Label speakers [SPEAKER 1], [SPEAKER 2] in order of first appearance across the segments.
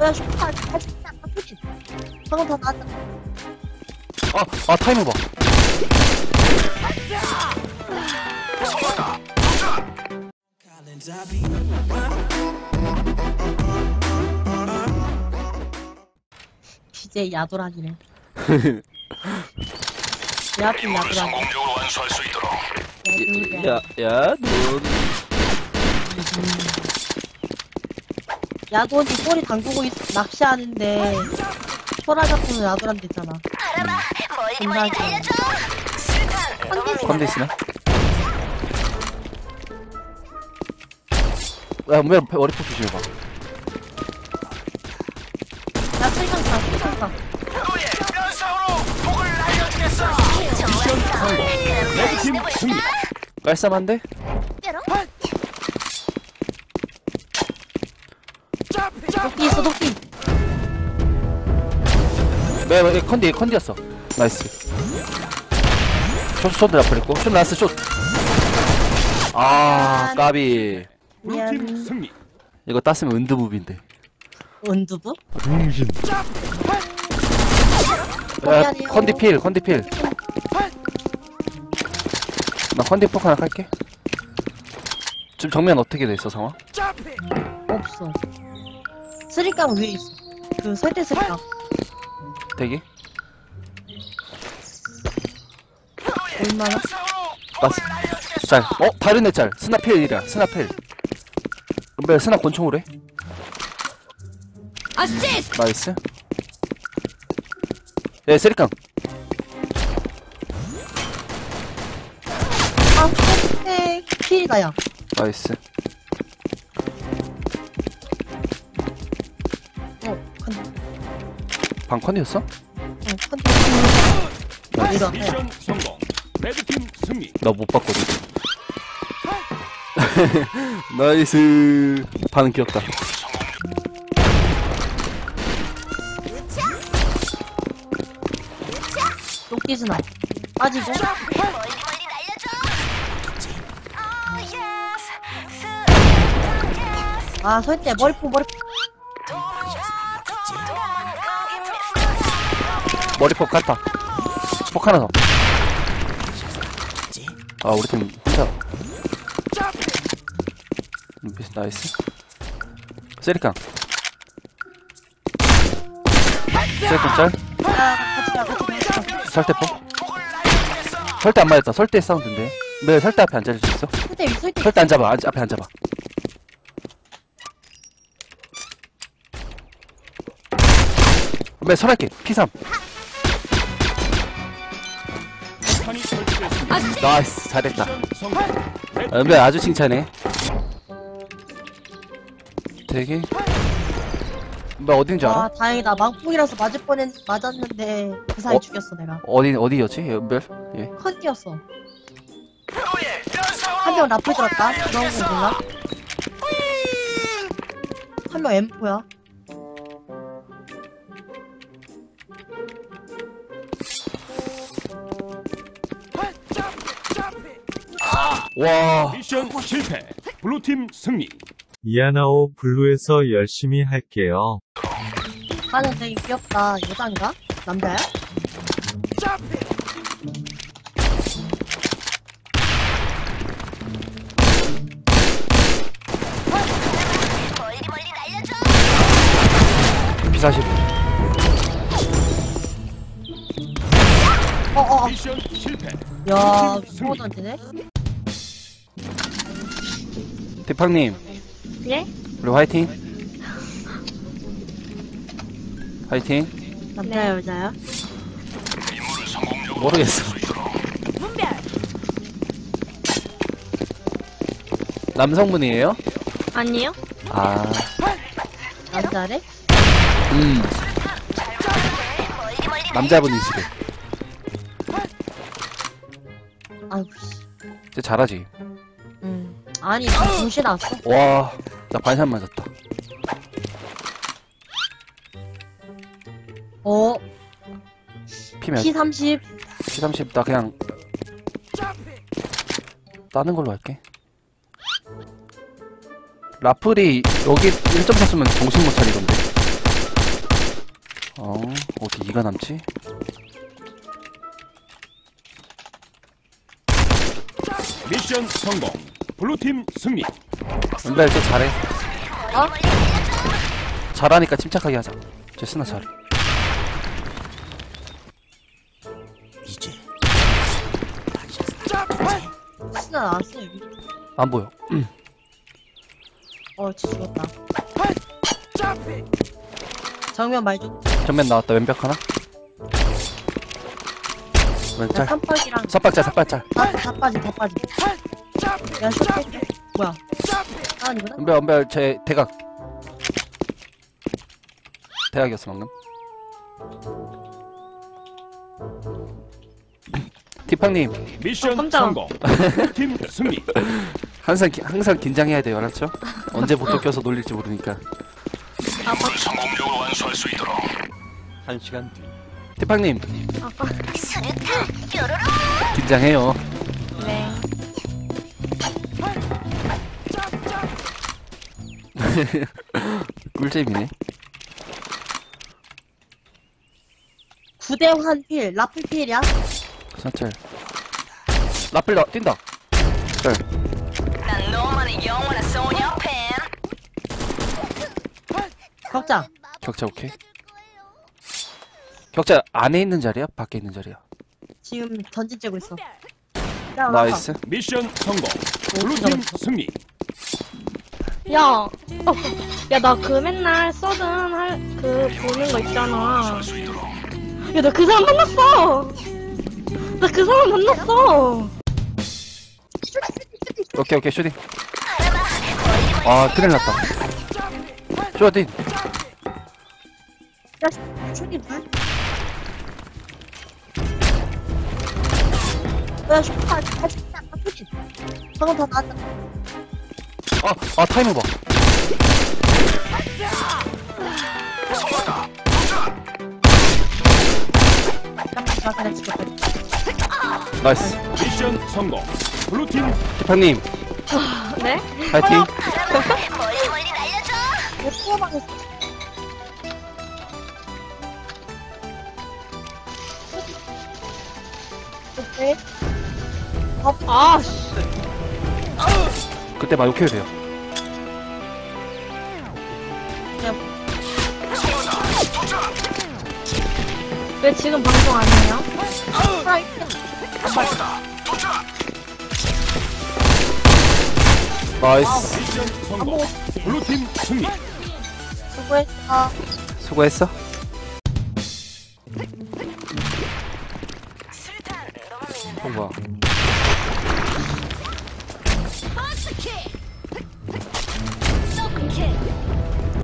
[SPEAKER 1] 야, 슈퍼, 아, 진짜, 아프지? 방금 다 나왔다.
[SPEAKER 2] 아, 아 타이밍 봐.
[SPEAKER 1] BJ 야도란이네. 내 앞에 야도란.
[SPEAKER 3] 성공적으로 완수할 수 있도록
[SPEAKER 1] 야도란.
[SPEAKER 2] 야, 야, 너.
[SPEAKER 1] 야도한테 꼬리 담그고 있, 낚시하는데, 소라 잡고는 야도란 됐잖아. 건강하게.
[SPEAKER 2] 컨대 있으나? 야, 뭐야, 머리 폭 조심해봐.
[SPEAKER 1] 야, 가, 가.
[SPEAKER 3] 너의 면상으로 복을 알려주겠어
[SPEAKER 4] 레드팀 승리.
[SPEAKER 2] 깔쌈한데? 네, 네, 컨디, 컨디였어. 나이스. 숏, 숏 라플 있고. 숏 나이스, 숏. 아, 까비.
[SPEAKER 4] 블루팀. 승리.
[SPEAKER 2] 이거 땄으면 은드무비인데.
[SPEAKER 1] 원두부?
[SPEAKER 2] 야,
[SPEAKER 1] 미안해요.
[SPEAKER 2] 컨디 필, 컨디 필. 나 컨디 폭 하나 깔게. 지금 정면 어떻게 돼 있어, 상황?
[SPEAKER 1] 없어. 쓰리깡 위에 있어. 그 설대 쓰리깡.
[SPEAKER 2] 대기?
[SPEAKER 1] 얼마나?
[SPEAKER 2] 나스. 짤. 어? 다른 애 짤. 스나 필이야. 스나 필. 은별 스나 권총으로 해.
[SPEAKER 5] 어시스트!
[SPEAKER 2] 나이스. 예, 쓰리깡.
[SPEAKER 1] 아, 네. 필이다, 야.
[SPEAKER 2] 나이스. 방 컨디였어?
[SPEAKER 1] 어, 컨. 아, 이거. 네.
[SPEAKER 4] 미션 성공. 레드팀 승리.
[SPEAKER 2] 나 못 봤거든. 나이스. 반응 귀엽다.
[SPEAKER 1] 도끼스나. 빠지고. 아, 설대, 머리포, 머리포.
[SPEAKER 2] 머리폭 깠다. 폭 하나 더. 아, 우리 팀 혼자. 음, 비스- 나이스. 세리깡. 세리깡 짤. 설대폭. 설대 안 맞았다. 설대 사운드인데. 네, 설대 앞에 앉아줄 수 있어?
[SPEAKER 1] 설대, 위, 설대.
[SPEAKER 2] 설대 앉아봐. 앉, 앞에 앉아봐. 네, 설할게. P3. 나이스. 잘했다. 은배 아주 칭찬해. 되게. 은배 어딘지 알아?
[SPEAKER 1] 아, 다행이다. 망풍이라서 맞을 뻔했, 맞았는데, 그 사이
[SPEAKER 2] 어?
[SPEAKER 1] 죽였어, 내가.
[SPEAKER 2] 어디 어디였지? 은별? 예.
[SPEAKER 1] 컨디였어. 한 명 라플 들었다. 그런 거 몰라? 한명 M4야.
[SPEAKER 2] 와.
[SPEAKER 4] 미션 실패. 블루팀 승리.
[SPEAKER 6] 이아나오 블루에서 열심히 할게요.
[SPEAKER 1] 나는 되게 귀엽다. 여잔가? 남자야?
[SPEAKER 2] B40.
[SPEAKER 1] 어어어.
[SPEAKER 4] 미션 실패.
[SPEAKER 1] 야, 소원 되네?
[SPEAKER 2] 대팡님.
[SPEAKER 1] 예?
[SPEAKER 2] 우리 화이팅. 화이팅.
[SPEAKER 3] 임무를 성공적으로
[SPEAKER 2] 모르겠어. 남성분이에요?
[SPEAKER 5] 아니요?
[SPEAKER 2] 아.
[SPEAKER 1] 남자래?
[SPEAKER 2] 음. 남자분이시래.
[SPEAKER 1] 씨.
[SPEAKER 2] 진짜 잘하지.
[SPEAKER 1] 음. 아니, 나 정신 나왔어?
[SPEAKER 2] 와. 나 반샷 맞았다.
[SPEAKER 1] 어,
[SPEAKER 2] 피면
[SPEAKER 1] P30.
[SPEAKER 2] P30 나 그냥 따는 걸로 할게. 라플이 여기 1점 쳤으면 정신 못 차리던데. 어떻게 이가 남지?
[SPEAKER 4] 미션 성공. 블루팀 승리.
[SPEAKER 2] 은별 쟤 잘해.
[SPEAKER 1] 어?
[SPEAKER 2] 잘하니까 침착하게 하자. 쟤 스나 잘해
[SPEAKER 1] 스나 나왔어 여기.
[SPEAKER 2] 안 보여.
[SPEAKER 1] 어 진짜 죽었다. 정면 말좀.
[SPEAKER 2] 전면 나왔다. 왼벽 하나?
[SPEAKER 1] 야
[SPEAKER 2] 왼짤
[SPEAKER 1] 깜빡이랑.
[SPEAKER 2] 삿박짤 삿박짤
[SPEAKER 1] 다, 다 빠지 다 빠지 야 뭐야? 아니구나
[SPEAKER 2] 은별 은별 제 대각. 대각이었어 방금. 티팡님.
[SPEAKER 4] 미션
[SPEAKER 1] 깜짝아.
[SPEAKER 4] 성공. 블루팀 승리.
[SPEAKER 2] 항상 기- 항상 긴장해야 돼요 알았죠? 언제 보톡 껴서 놀릴지 모르니까.
[SPEAKER 3] 임무를 성공적으로 완수할 수 있도록
[SPEAKER 2] 티팡님. 긴장해요.
[SPEAKER 1] 네
[SPEAKER 2] 꿀잼이네.
[SPEAKER 1] 9대 환 필 라플 필이야?
[SPEAKER 2] 사찰 라플 나 뛴다.
[SPEAKER 5] 짤난 너만의 영원한 소녀 팬.
[SPEAKER 1] 격자.
[SPEAKER 2] 격자 오케이. 격자 안에 있는 자리야? 밖에 있는 자리야?
[SPEAKER 1] 지금 전진 째고 있어. 야,
[SPEAKER 2] 나이스.
[SPEAKER 4] 미션 성공. 블루팀 승리.
[SPEAKER 7] 야, 어, 야, 나 그 맨날 써든 할, 그, 보는 거 있잖아. 야, 나 그 사람 만났어! 나 그 사람 만났어!
[SPEAKER 2] 오케이 오케이 슈팅 아 큰일 났다 슈팅
[SPEAKER 1] 야 쇼니 불 야, 쇼니, 아, 쇼니. 방금 다 나왔다.
[SPEAKER 2] 아, 아 타이머 봐. 나이스
[SPEAKER 4] 미션 성공. 블루팀
[SPEAKER 2] 티팡님
[SPEAKER 7] 네?
[SPEAKER 2] 파이팅
[SPEAKER 5] 멀리 멀리 날려줘.
[SPEAKER 1] 못 뽑아봤어. 오케이.
[SPEAKER 7] 아, 씨.
[SPEAKER 2] 그때 막 욕해도 돼요
[SPEAKER 7] 왜 지금 방송 안 해요?
[SPEAKER 1] 프라이팬.
[SPEAKER 2] 나이스
[SPEAKER 4] 미션 성공. 블루팀 승리.
[SPEAKER 1] 수고했어.
[SPEAKER 2] 수고했어 어 뭐야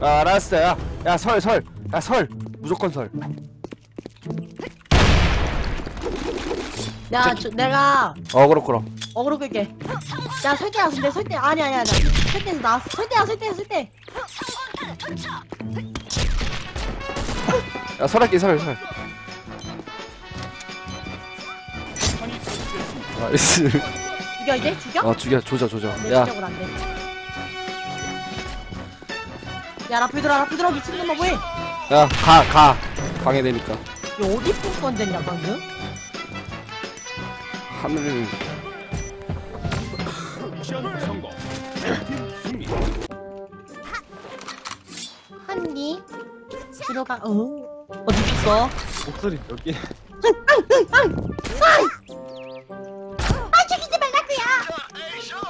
[SPEAKER 2] 아, 알았어 야야 설설야설 무조건 설
[SPEAKER 1] 야, 저, 내가
[SPEAKER 2] 어그로 끌어
[SPEAKER 1] 어그로 끌게. 야, 설대야, 근데 설대. 아니, 아니, 아니. 설대에서 나왔어. 설대야, 설대, 설대.
[SPEAKER 2] 야 설할게 설설
[SPEAKER 4] 탄이 설치됐습니다.
[SPEAKER 2] 나이스
[SPEAKER 1] 죽여, 이제? 죽여?
[SPEAKER 2] 어 죽여 조져 조져
[SPEAKER 1] 내
[SPEAKER 2] 야
[SPEAKER 1] 실력으로 안 돼. 야, 라플 들어. 미친놈아, 뭐해? 야,
[SPEAKER 2] 야, 가, 가. 방해되니까.
[SPEAKER 1] 어디 뽕 던졌냐, 방금?
[SPEAKER 2] 하늘.
[SPEAKER 4] 미션 성공. 블루팀 승리.
[SPEAKER 1] 한니 들어가 어 어디 있어?
[SPEAKER 8] 목소리 몇 개?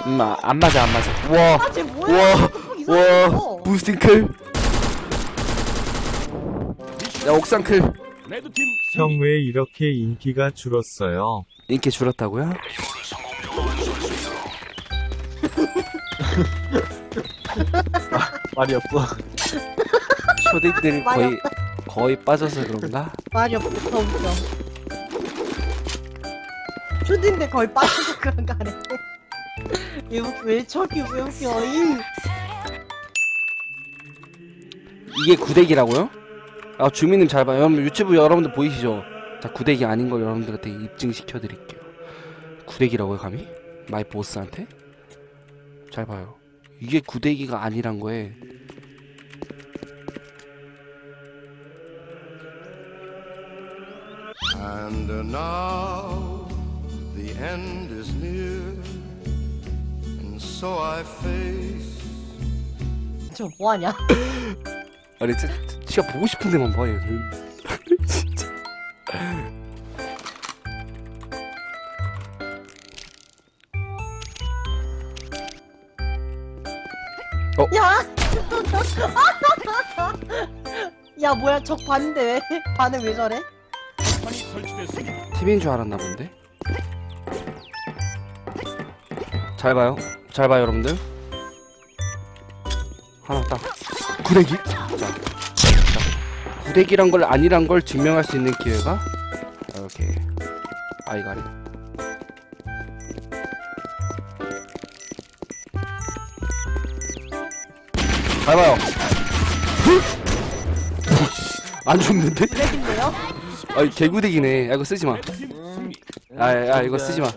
[SPEAKER 2] 음, 아, 안 맞아, 안 맞아. 우와,
[SPEAKER 1] 아쟤 뭐야?
[SPEAKER 2] 우와. 우와, 부스팅 클. 야, 옥상 클.
[SPEAKER 4] 레드팀
[SPEAKER 6] 형
[SPEAKER 4] 승리.
[SPEAKER 6] 왜 이렇게 인기가 줄었어요?
[SPEAKER 2] 인기 줄었다고요?
[SPEAKER 8] 말이 없어.
[SPEAKER 2] 초딩들이 거의, 거의 빠져서 그런가?
[SPEAKER 1] 말이 없어 더 웃겨. 슈딘데 거의 빠져서 그런 거 아니야? 왜, 웃- 왜 저기 왜 웃겨? 이
[SPEAKER 2] 이게 구대기라고요? 아, 주민님 잘 봐요. 여러분, 유튜브 여러분들 보이시죠? 자, 구대기 아닌 걸 여러분들한테 입증시켜 드릴게요. 구대기라고요, 감히? 마이 보스한테? 잘 봐요. 이게 구대기가 아니란 거에
[SPEAKER 8] And now the end is near, and so I face
[SPEAKER 1] 저 뭐하냐?
[SPEAKER 2] 아니 진짜, 진짜 보고 싶은 데만 봐얘 는 진짜
[SPEAKER 1] 야! 야 뭐야 적왜 반응 왜 저래?
[SPEAKER 2] 팀인 줄 알았나 본데? 잘 봐요. 잘 봐요 여러분들. 하나 딱. 구대기. 자, 자 구대기란 걸 아니란 걸 증명할 수 있는 기회가 이렇게 아이가리 잘 봐요 안 죽는데?
[SPEAKER 1] 블랙인데요?
[SPEAKER 2] 아 개구대기네 야 이거 쓰지마
[SPEAKER 4] 레드팀 승리.
[SPEAKER 2] 아, 야, 이거 쓰지 마.